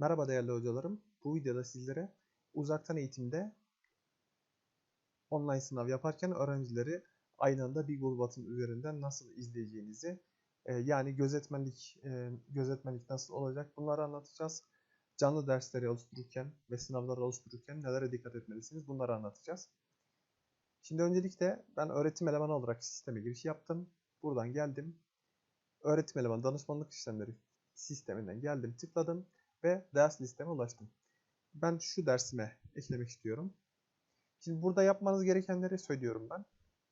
Merhaba değerli hocalarım. Bu videoda sizlere uzaktan eğitimde online sınav yaparken öğrencileri aynı anda bir Button üzerinden nasıl izleyeceğinizi e, yani gözetmenlik e, gözetmenlik nasıl olacak bunları anlatacağız. Canlı dersleri oluştururken ve sınavları oluştururken nelere dikkat etmelisiniz bunları anlatacağız. Şimdi öncelikle ben öğretim elemanı olarak sisteme giriş yaptım. Buradan geldim. Öğretim elemanı danışmanlık işlemleri sisteminden geldim tıkladım ve ders listeme ulaştım. Ben şu dersime eklemek istiyorum. Şimdi burada yapmanız gerekenleri söylüyorum ben.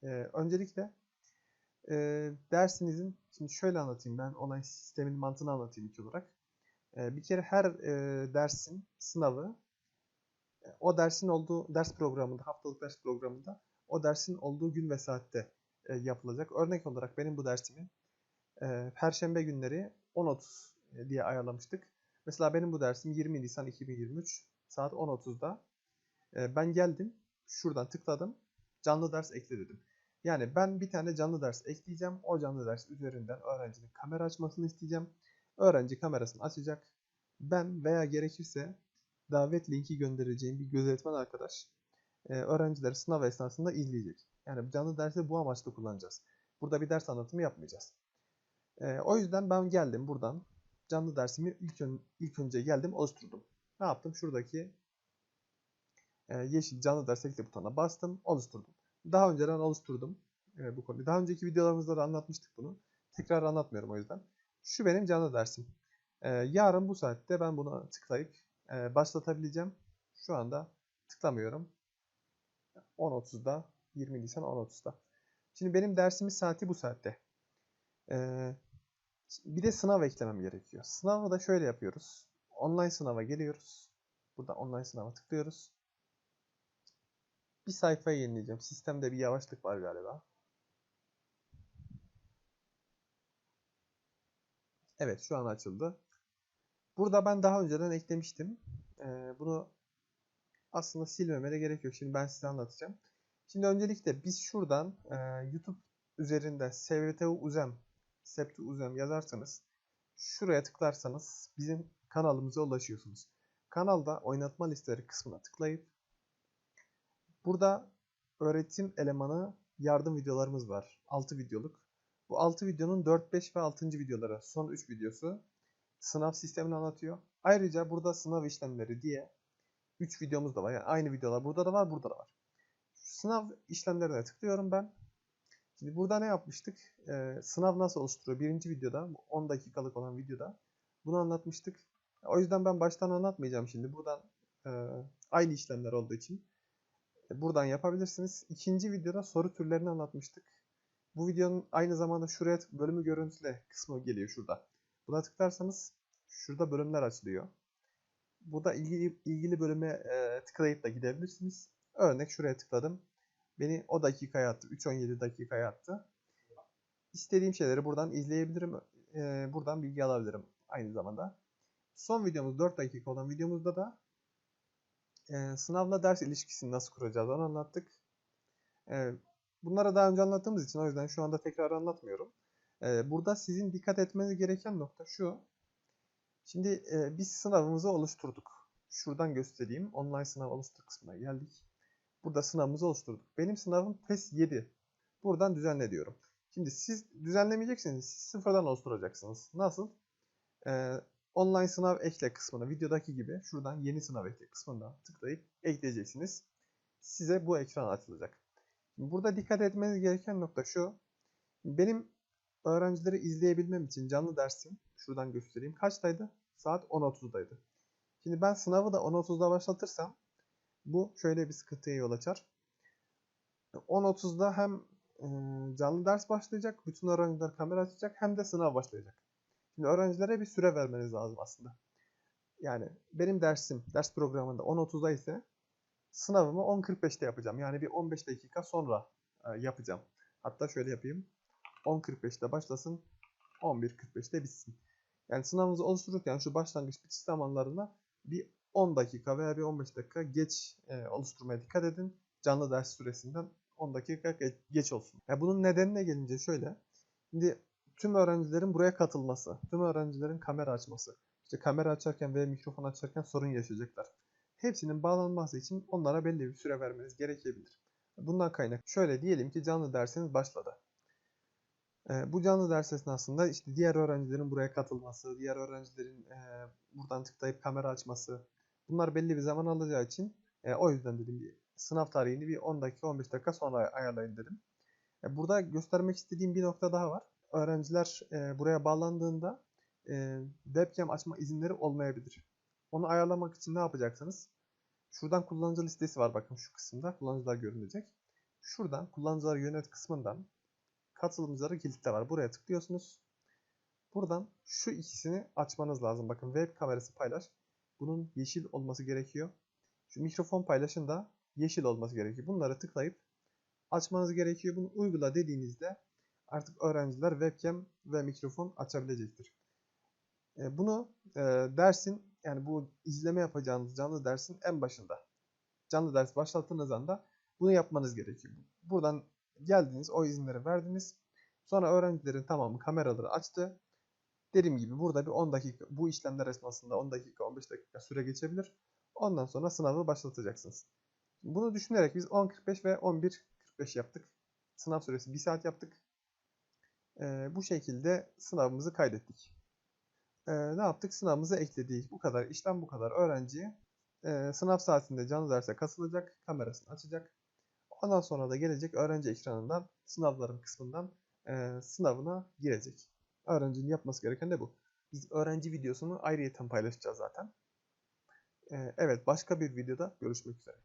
Ee, öncelikle e, dersinizin, şimdi şöyle anlatayım ben online sistemin mantığını anlatayım ilk olarak. Ee, bir kere her e, dersin sınavı e, o dersin olduğu ders programında, haftalık ders programında o dersin olduğu gün ve saatte e, yapılacak. Örnek olarak benim bu dersimi e, Perşembe günleri 10.30 diye ayarlamıştık. Mesela benim bu dersim 20 Nisan 2023 saat 10.30'da. E, ben geldim, şuradan tıkladım, canlı ders ekle dedim. Yani ben bir tane canlı ders ekleyeceğim. O canlı ders üzerinden öğrencinin kamera açmasını isteyeceğim. Öğrenci kamerasını açacak. Ben veya gerekirse davet linki göndereceğim bir gözetmen arkadaş e, öğrencileri sınav esnasında izleyecek. Yani canlı dersi bu amaçla kullanacağız. Burada bir ders anlatımı yapmayacağız. E, o yüzden ben geldim buradan canlı dersimi ilk, ön, ilk önce geldim oluşturdum. Ne yaptım? Şuradaki e, yeşil canlı ders ekle butonuna bastım, oluşturdum. Daha önceden oluşturdum e, bu konuyu. Daha önceki videolarımızda da anlatmıştık bunu. Tekrar anlatmıyorum o yüzden. Şu benim canlı dersim. E, yarın bu saatte ben buna tıklayıp e, başlatabileceğim. Şu anda tıklamıyorum. 10.30'da 20 Nisan 10.30'da. Şimdi benim dersimin saati bu saatte. Ee, bir de sınav eklemem gerekiyor. Sınavı da şöyle yapıyoruz. Online sınava geliyoruz. Burada online sınava tıklıyoruz. Bir sayfayı yenileyeceğim. Sistemde bir yavaşlık var galiba. Evet şu an açıldı. Burada ben daha önceden eklemiştim. Ee, bunu aslında silmeme gerek yok. Şimdi ben size anlatacağım. Şimdi öncelikle biz şuradan e, YouTube üzerinde SVTU Uzem, Septu Uzem yazarsanız şuraya tıklarsanız bizim kanalımıza ulaşıyorsunuz. Kanalda oynatma listeleri kısmına tıklayıp burada öğretim elemanı yardım videolarımız var. 6 videoluk. Bu 6 videonun 4, 5 ve 6. videoları son 3 videosu sınav sistemini anlatıyor. Ayrıca burada sınav işlemleri diye 3 videomuz da var. Yani aynı videolar burada da var, burada da var. Sınav işlemlerine tıklıyorum ben. Şimdi burada ne yapmıştık? Ee, sınav nasıl oluşturuyor? Birinci videoda, 10 dakikalık olan videoda bunu anlatmıştık. O yüzden ben baştan anlatmayacağım şimdi. Buradan e, aynı işlemler olduğu için e, buradan yapabilirsiniz. İkinci videoda soru türlerini anlatmıştık. Bu videonun aynı zamanda şuraya bölümü görüntüle kısmı geliyor şurada. Buna tıklarsanız şurada bölümler açılıyor. Burada ilgili, ilgili bölüme e, tıklayıp da gidebilirsiniz. Örnek şuraya tıkladım. Beni o dakikaya attı. 3.17 dakikaya attı. İstediğim şeyleri buradan izleyebilirim. E, buradan bilgi alabilirim aynı zamanda. Son videomuz 4 dakika olan videomuzda da e, sınavla ders ilişkisini nasıl kuracağız onu anlattık. E, bunlara daha önce anlattığımız için o yüzden şu anda tekrar anlatmıyorum. E, burada sizin dikkat etmeniz gereken nokta şu. Şimdi e, biz sınavımızı oluşturduk. Şuradan göstereyim. Online sınav oluştur kısmına geldik. Burada sınavımızı oluşturduk. Benim sınavım PES 7. Buradan düzenle diyorum. Şimdi siz düzenlemeyeceksiniz. Siz sıfırdan oluşturacaksınız. Nasıl? Ee, online sınav ekle kısmına videodaki gibi şuradan yeni sınav ekle kısmına tıklayıp ekleyeceksiniz. Size bu ekran açılacak. Şimdi burada dikkat etmeniz gereken nokta şu. Benim öğrencileri izleyebilmem için canlı dersim şuradan göstereyim. Kaçtaydı? Saat 10.30'daydı. Şimdi ben sınavı da 10.30'da başlatırsam bu şöyle bir sıkıntıya yol açar. 10.30'da hem canlı ders başlayacak, bütün öğrenciler kamera açacak hem de sınav başlayacak. Şimdi öğrencilere bir süre vermeniz lazım aslında. Yani benim dersim, ders programında 10.30'da ise sınavımı 10.45'te yapacağım. Yani bir 15 dakika sonra yapacağım. Hatta şöyle yapayım. 10.45'te başlasın, 11.45'te bitsin. Yani sınavınızı oluştururken şu başlangıç bitiş zamanlarına bir 10 dakika veya bir 15 dakika geç e, oluşturmaya dikkat edin. Canlı ders süresinden 10 dakika geç olsun. Yani bunun nedenine gelince şöyle. Şimdi tüm öğrencilerin buraya katılması, tüm öğrencilerin kamera açması. işte kamera açarken veya mikrofon açarken sorun yaşayacaklar. Hepsinin bağlanması için onlara belli bir süre vermeniz gerekebilir. Bundan kaynak şöyle diyelim ki canlı dersiniz başladı. Ee, bu canlı ders esnasında işte diğer öğrencilerin buraya katılması, diğer öğrencilerin e, buradan tıklayıp kamera açması bunlar belli bir zaman alacağı için e, o yüzden dedim bir sınav tarihini bir 10 dakika 15 dakika sonra ayarlayın dedim. E, burada göstermek istediğim bir nokta daha var. Öğrenciler e, buraya bağlandığında e, webcam açma izinleri olmayabilir. Onu ayarlamak için ne yapacaksınız? Şuradan kullanıcı listesi var bakın şu kısımda kullanıcılar görünecek. Şuradan kullanıcıları yönet kısmından katılımcıları kilitle var. Buraya tıklıyorsunuz. Buradan şu ikisini açmanız lazım. Bakın web kamerası paylaş. Bunun yeşil olması gerekiyor. Şu mikrofon paylaşın da yeşil olması gerekiyor. Bunları tıklayıp açmanız gerekiyor. Bunu uygula dediğinizde artık öğrenciler webcam ve mikrofon açabilecektir. E, Bunu e, dersin yani bu izleme yapacağınız canlı dersin en başında canlı ders başlattığınız anda bunu yapmanız gerekiyor. Buradan geldiniz, o izinleri verdiniz. Sonra öğrencilerin tamamı kameraları açtı. Dediğim gibi burada bir 10 dakika, bu işlemler esnasında 10 dakika, 15 dakika süre geçebilir. Ondan sonra sınavı başlatacaksınız. Bunu düşünerek biz 10.45 ve 11.45 yaptık. Sınav süresi 1 saat yaptık. Ee, bu şekilde sınavımızı kaydettik. Ee, ne yaptık? Sınavımızı ekledik. Bu kadar işlem bu kadar. Öğrenci e, sınav saatinde canlı derse katılacak, kamerasını açacak. Ondan sonra da gelecek öğrenci ekranından, sınavların kısmından e, sınavına girecek. Öğrencinin yapması gereken de bu. Biz öğrenci videosunu ayrıyeten paylaşacağız zaten. E, evet başka bir videoda görüşmek üzere.